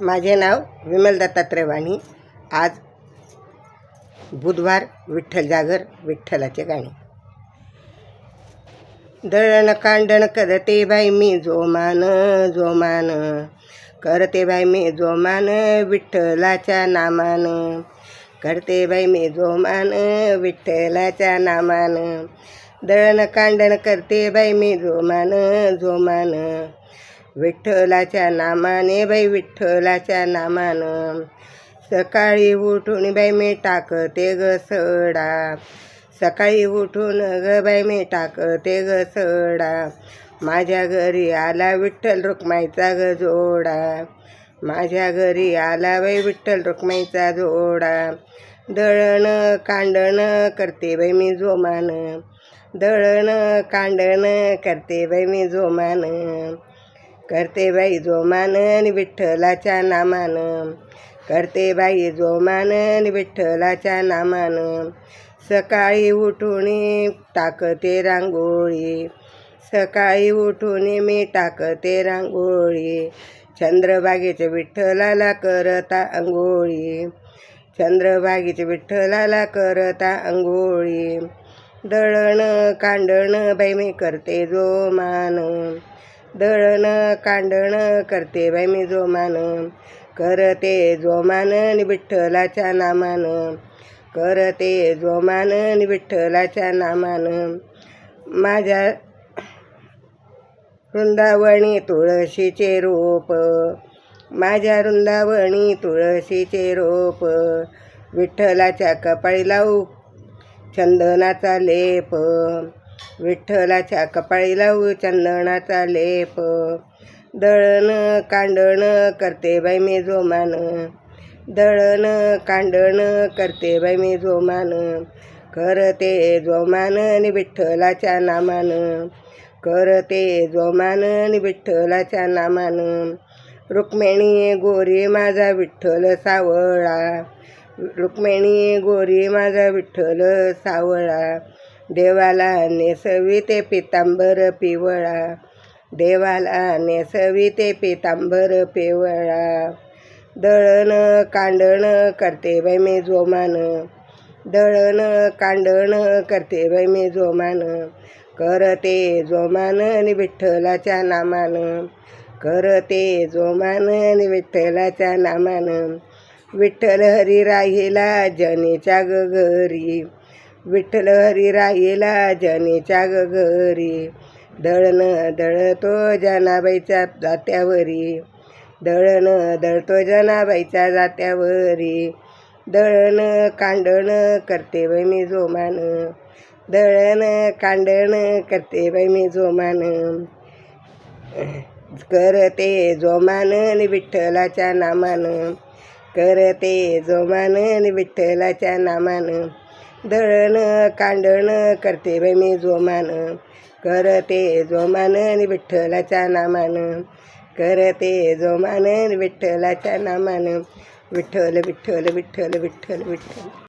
माझे नाव विमल दत्तात्रय वाणी आज बुधवार विठ्ठल जागर विठ्ठलाचे गाणे. दळण कांडण करते बाई मी जोमान जोमान. करते बाई मी जोमान विठ्ठलाच्या नामान. करते बाई मी जोमान विठ्ठलाच्या नामान. दळण कांडण करते बाई मी जोमान जोमान. विठ्ठलाच्या नामाने बाई विठ्ठलाच्या नामानं. सकाळी उठून बाई मी टाकते ग सडा. सकाळी उठून ग बाई मी टाकते ग सडा. माझ्या घरी आला विठ्ठल रुक्माईचा ग जोडा. माझ्या घरी आला बाई विठ्ठल रुक्माईचा जोडा. दळण कांडण करते बाई मी जोमान. दळण कांडण करते बाई मी जोमान. करते बाई जोमान विठ्ठलाच्या नामानं. करते बाई जोमान विठ्ठलाच्या नामानं. सकाळी उठून टाकते रांगोळी. सकाळी उठून मी टाकते रांगोळी. चंद्रबागेच्या विठ्ठलाला करता अंघोळी चंद्रबागेच्या विठ्ठलाला करता अंघोळी दळण कांडण बाई मी करते जोमान दळण कांडण करते बाई मी जोमान. करते जोमान नि विठ्ठलाच्या नामानं. करते जोमान नि विठ्ठलाच्या नामानं. माझ्या वृंदावणी तुळशीचे रोप. माझ्या वृंदावणी तुळशीचे रोप. विठ्ठलाच्या कपाळी लावू चंदनाचा लेप. विठ्ठलाच्या कपाळी लावू चंदनाचा लेप. दळण कांडण करते बाई मी जोमान. दळण कांडण करते बाई मी जोमान. करते जोमान आणि विठ्ठलाच्या नामान. करते जोमान आणि विठ्ठलाच्या नामान. रुक्मिणी गोरी माझा विठ्ठल सावळा. रुक्मिणी गोरी माझा विठ्ठल सावळा. देवाला नेसविते पितांबर पिवळा. देवाला नेसवी ते पितांबर पिवळा. दळण कांडण करते बाई मी जोमान. दळण कांडण करते बाई मी जोमान. करते जोमान आणि विठ्ठलाच्या नामान. करते जोमान आणि विठ्ठलाच्या नामान. विठ्ठल हरी राहिला जनीच्या ग घरी. विठ्ठल हरी राहिला जनीच्या घरी. दळण दळतो जनाबाईच्या जात्यावरी. दळण दळतो जनाबाईच्या जात्यावरी. दळण कांडण करते बाई मी जोमान. दळण कांडण करते बाई मी जोमान. करते जोमान आणि विठ्ठलाच्या नामान. करते जोमान आणि विठ्ठलाच्या नामान. दळण कांडण करते बाई मी जोमान. करते जोमान आणि विठ्ठलाच्या नामानं. करते जोमान आणि विठ्ठलाच्या नामानं. विठ्ठल विठ्ठल विठ्ठल विठ्ठल विठ्ठल.